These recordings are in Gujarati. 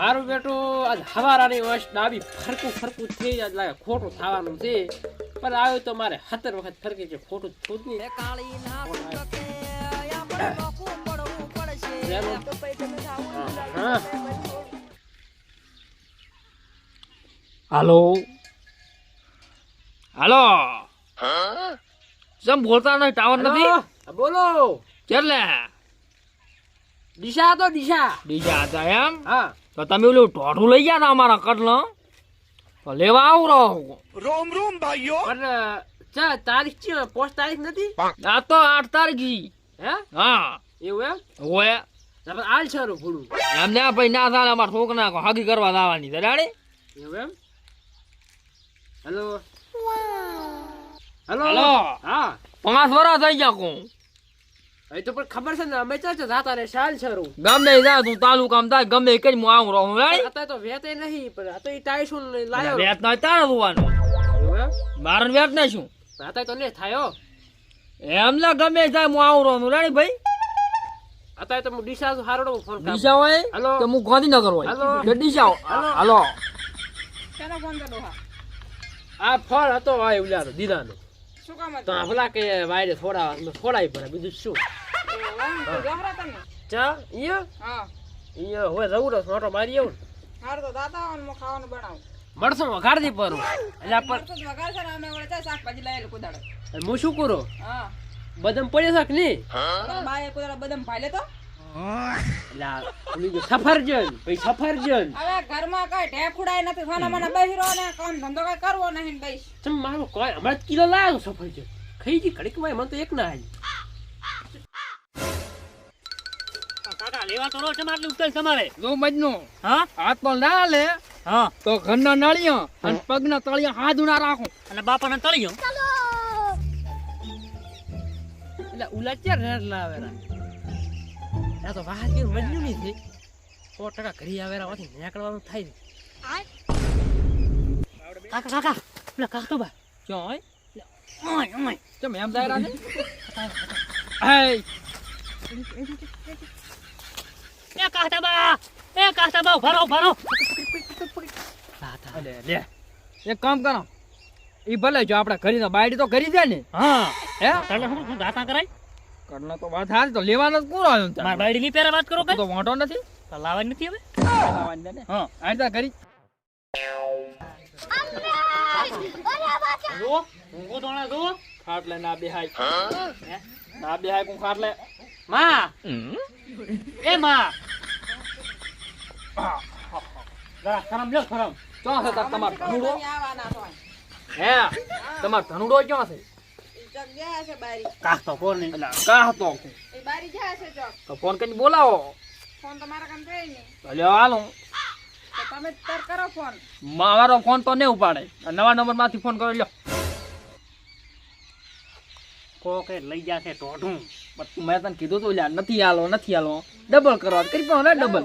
મારું બેટું આજ હવારાની વશ ડાબી ફરકું ફરકું થઈ આજ લાગે ખોટું થવાનું છે. પણ આવ્યું તો મારે સત્તર વખત ફરકી છે ખોટું થયું જ નહીં. હાલો. હાલો. જેમ બોલતા નહીં ટાવર નથી? બોલો. કેટલે? દિશા તો દિશા. દિશા હતા એમ? હા. તો તમે ઓલું ઢોઢું લઈ ગયા ને અમારા કટલ તો લેવા આવું રહો. પણ ચા તારીખ છે પોસ્ટ તારીખ નથી? આ તો આઠ તારીખી હે? હા. એવું એમ? હોય તમે આલ છે ભૂલું. એમ ને ભાઈ ના થાય અમારા છોકરા હાગી કરવા લાવવાની દરાડે એવું એમ? હેલો? હેલો? હેલો. હા. પાંચ વર્ષ થઈ ગયા કહું એ તો પણ ખબર છે ને અમે ચાચા જાતા રે શાલ છરું ગમે જા તું તાલુકામ થાય ગમે કઈ હું આવું રહું રે અત્યારે તો વેતે નહીં પણ આ તો ઈ ટાઈસુન લાયો. વેત ના તારે જોવાનું મારન વેત ને શું? અત્યારે તો ને થાયો એમ લા ગમે જાય હું આવું રહું રાણી ભાઈ? અત્યારે તો હું ડીસા હારોડો ફોન કરું. ડીસા હોય? હલો. કે હું ગાંધીનગર હોય? હલો. કેનો ફોન હલો. હા? આ ફળ હતો આ ઉલાનો દીદાનો. તો આ ભલા કે વાયરે થોડા થોડાય પડે બીજું શું? ચા? ઈયો? ઈયો હવે રહું રસ મોટો મારી આવું મળશો વઘારતી પર એટલે આ કુદાડે હું શું કરું? બદામ પડે છે કે નહીં? એટલે આ ઓલી જે સફરજન હવે ઘરમાં કઈ ઢેફુડાય નથી સોના મને બહેરો ને કામ ધંધો કઈ કરવો નહીં ને મારો કોઈ હમણાં જ કિલો લાવ્યો સફરજન. ખાઈ ગઈ ઘડીકમાં મને તો એક ના આવી કાકા લેવા તો રો છે આટલી ઉકેલ તમારે? જો મજનો હા? હાથ પણ ના લે હા. તો ઘરના નળિયા અને પગના તળિયા હાથ ના રાખો. અને બાપાને તળી એટલે ઉલા ક્યાં રેડ લાવેરા આ તો વાહ કે મજ્યું નહીં થઈ સો ટકા ઘરી આવેરા હોતી નીકળવાનું થાય ને કાકા કાકા પેલા કાકા બા ક્યાં હોય ઓય ઓય. કેમ એમ દાયરા હાય. એ કાકા બા એ કાકા બા ભરો ભરો લે. એક કામ કરો. ઈ ભલે જો આપણે ઘરી બાયડી તો કરી દે ને. હા. હે? શું દાતા કરાય? કરના તો વાત હાલ તો લેવાનો જ પૂરો આવ્યો ને મારા તારે. બાયડી ની પેરા વાત કરો કે તો વાંટો નથી. લાવવાની નથી હવે? લાવવાની ને. હા. આ તા કરી. જુઓ ઊંઘો દોણા જુઓ ખાટલે ના બેહાય. ના બેહાય કું ખાટલે માં! એ માં! જરા ખરમ લ્યો ખરમ. ક્યાં છે તાર તમાર ધનુડો? હે તમાર ધનુડો ક્યાં છે? ગયા કાક તો કોણ નહીં? એટલે કા બારી ગયા છે ચોક તો ફોન કરીને બોલાવો. ફોન તમારા કામ થાય ને ભલે હાલો. તો તમે તાર કરો ફોન. મારો ફોન તો નહીં ઉપાડે. નવા નંબરમાંથી ફોન કરી લ્યો. કોકે લઈ જશે ટોઢું મેં તને કીધું તું લ્યા નથી હાલો નથી હાલો. ડબલ કરવા કરી પણ ને ડબલ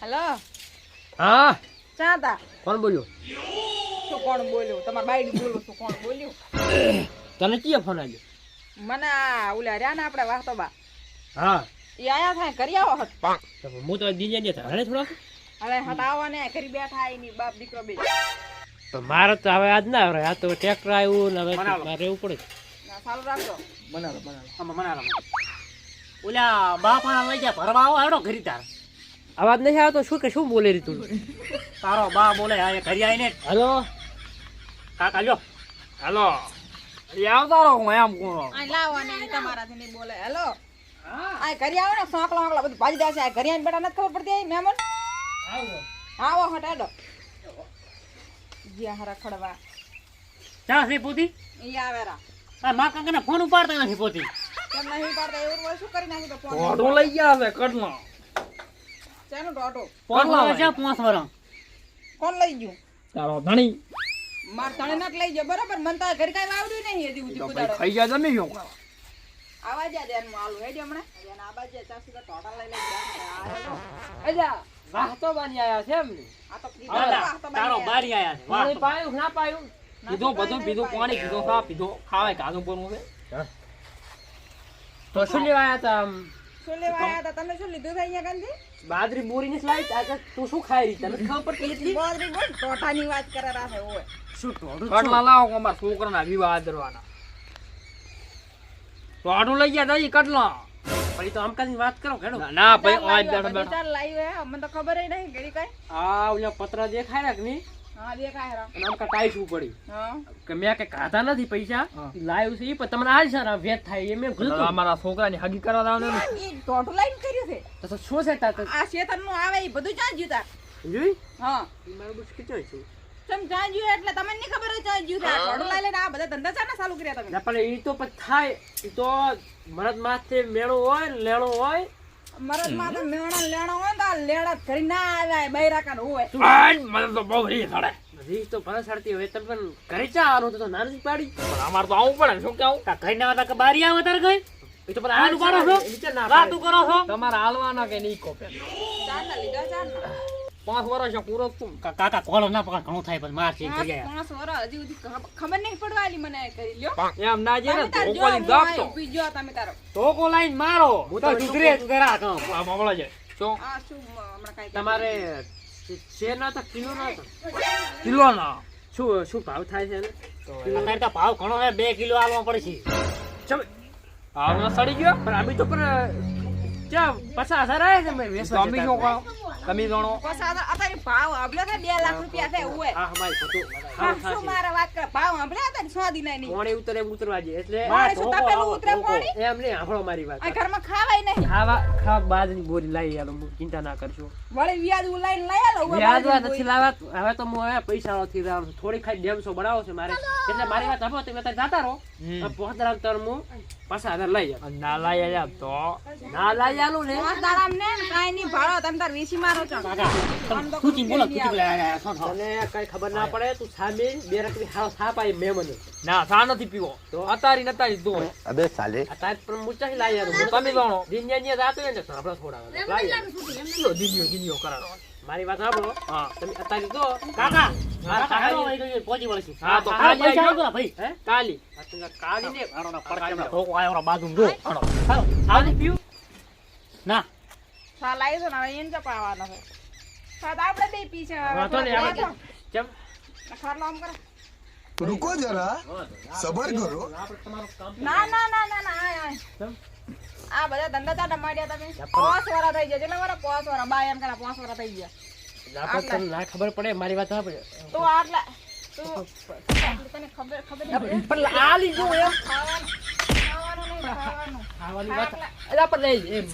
હેલો. હા? ચા તા કોણ બોલ્યો? શું કોણ બોલ્યું? તમારા બાઈડી બોલો શું કોણ બોલ્યું? તને કીએ ફોન આવ્યો મને આ ઓલા રહ્યા ને આપણે વાહતો બા હા. એ આયા થાય કરી આવો હટ તો હું તો દીજે દે હણે થોડો હવે હટ આવો ને કરી બેઠા આઈ ની બાપ દીકરો બે તો મારે તો હવે આજ ના આવે આ તો ટ્રેક્ટર આવ્યું ને હવે બનાવો. મારે રહેવું પડે. ના સારું રાખજો. બનાવો બનાવો. આમાં મના રમો ઓલા બાપા લઈ જા ભરવા આવો હેડો ઘરી તાર. અવાજ નહીં આવતો? શું કે શું બોલે રી તું? તારો બા બોલે આ ઘરી આવીને હલો? કાકા લ્યો. હાલો? એ તારો હું એમ કહું આ લાવો ને તમારાથી નહીં બોલે. હેલો? આ ઘરી આવો ને સોંકલા વાંકલા બધું ભાજી દેશે. આ ઘરી આવીને બેટા નથી ખબર પડતી આ મહેમાન? આવો. હટ હેડો. જ્યાં હરા ખડવા. ચા છે પોતી? ઈ આવેરા આ મા કાકાને ફોન ઉપાડતા નથી પોતી. કેમ નહીં ઉપાડતા? એવું શું કરી નાખ્યું તો ફોન? ઢોઢું લઈ ગયા છે કડનો શેનું ડોટો ફોન લાવો છે પાંચ વરસ? કોણ લઈ ગયું? તારો ધણી. માર તણે નક લઈ ગયો બરાબર? મન તો ઘર કાંઈ વાવડ્યું નહીં હજી ઉધી કુદાડો ખાઈ જા જમી ગયો આવા જા દેન આલું હેડી હમણાં. ધ્યાન આબા જે ચાર તો ટોટા લઈ લઈ જા. અજા વાહ તો બાની આયા છે એમ ને. આ તો તારો વાહ તો તારો બારી આયા. છે. વાહ પાયું ના પાયું. પીધું બધું પીધું પાણી પીધું ખા પીધું ખાવાય કાધું પડવું છે. તો શું લેવા આયા તા આમ? શું લેવા આયા હતા તમે શું લીધું છે અહીંયા ગાંધી બાજરી બોરીની સ્લાઈડ આ તો તું શું ખાઈ રહી? તને ખબર પડતી એટલી? બોદરી બોલ ટોટાની વાત કરે રાખે ઓય. શું ટોળું કટલા લાવો કે અમારા છોકરાના વિવાહ દરવાના. તો લઈ ગયા તા ઈ કટલા. પછી તો આમકાની વાત કરો ખેડો. ના, ના ભાઈ ચાલ આજ લાવ્યો, બેઠો બેઠો. ચાલ લાવ્યો હે અમને તો ખબર ય નહીં ઘડી કઈ. આ ઓલા પતરા દેખાય ને પણ તમને હાલ સર વેત થાય એ મેં ભૂલતું અમારા છોકરાની હગી કરવા લાવવાનું ને. ઈ ટોટું લાઈન કર્યું છે. તો તો શું છે તાત આ શેતરનું આવે ઈ બધું ચાં જીતા જોઈ હા. મારું બસ ખીચાય છે. ચમ ચાં જ્યું એટલે તમને નહીં ખબર હોય ચાં જ્યું છે. આ ટોટું આ બધા ધંધા ચાલુ કર્યા તમે. પણ ઈ તો થાય. ઈ તો મરદ માથે મેળો હોય લેણો હોય મરદમાં તો મેણા લેણો હોય તો લેણા ઘરી ના આવે બૈરા કાન હોય આજ મને તો બહુ રી સડે. તો ભલે સડતી હોય તમે પણ ઘરે ચા આવવાનું તો નાની પાડી. પણ અમારે તો આવું પડે શું કેવું કા ઘર ના આવતા કે બારી આવે તારે કઈ એ તો પણ આનું કરો છો. નીચે કરો છો. તમારે હાલવાના કે નહીં કોપે? લીધા પાંચ વર્ષ પૂરો તું. કાકા કોલો ના પકડ ઘણું થાય પણ માર છે પાંચ જગ્યાએ. પાંચ વર્ષ હજી સુધી ખબર- નહીં પડવાલી મને કરી લ્યો. એમ ના જે ને જો, ધોકોલી દાબતો જો તમે તારો. ધોકો લાઈન મારો. હું તો તો સુધરે સુધરા કહું? આ મામળા છે. શું આ શું હમણાં કાઈ તમારે શેર ના તો કિલો ના તો. કિલો ના. શું શું ભાવ થાય છે? અત્યારે તો ભાવ ઘણો હે બે કિલો આલવા પડશે. ચમ, ના સડી ગયો? પણ અમે તો પર ચા પચાસ હજાર આયા છે મેં તમે જતા. શું કહો તમે જાણો. પસાદ અત્યારે ભાવ બે લાખ રૂપિયા છે એવું હોય શું મારા વાત કરે? ભાવ હતા ને? નહીં ઉતરે ઉતરવા એટલે પાણી શું તપેલું ઉતરે ધોકો. એમ નહીં સાંભળો મારી વાત. આ ઘરમાં ખાવાય નહીં. ખાવા ખાવા બાજની બોરી લાવી આલો ચિંતા ના કરશો. વળી વ્યાજ ઉલાઈને લઈ આલો વ્યાજ વાત નથી લાવવા હવે તો હું હવે પૈસા નથી થોડી ખાઈ ડેમસો બનાવો છે મારે. એટલે મારી વાત સાંભળો તમે જાતા રહો. પહોંચતા તર હું પાછા હજાર લઈ જાઉં ના તો. ના લઈ આલું ને? પાંચ ને કાંઈ નહીં ભાડો તમે તાર વીસી મારો છો. કાકા બોલો? તને કઈ ખબર ના પડે તું સામે બે રકમી હાવ સાપ આવી મેં મને ના સા નથી પીવો. તો? અતારી નતારી દો અબે સાલે અતાર પણ મુચા લાયા હું તમે જાણો. દિન્યા ની રાતો ને આપડા છોડાવે લાયા દિન્યો દિન્યો કરારો મારી વાત સાંભળો. હા. તમે અતારી દો કાકા કાલી કાલી. ને? બાજુ પીવું? ના. સાલા એ તો હવે એને ચપાવવાનો છે. સાદા આપણે બે પી છે હવે કેમ રૂકો જરા સબર કરો ના ના ના ના ના આ બધા ધંધા તા ડમાડ્યા તમે પોસ વાળા થઈ ગયા એટલે મારા પોસ વાળા બા એમ કરા પોસ વાળા થઈ ગયા ખબર પડે મારી વાત ના તો આટલા તો તને ખબર એમ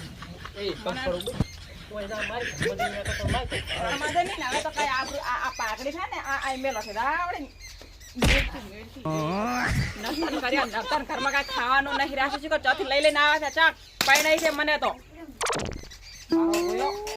ખાવાનું નહીં રાખ્યું ચોથી લઈ લઈને આવે છે ચાક નહીં છે મને તો.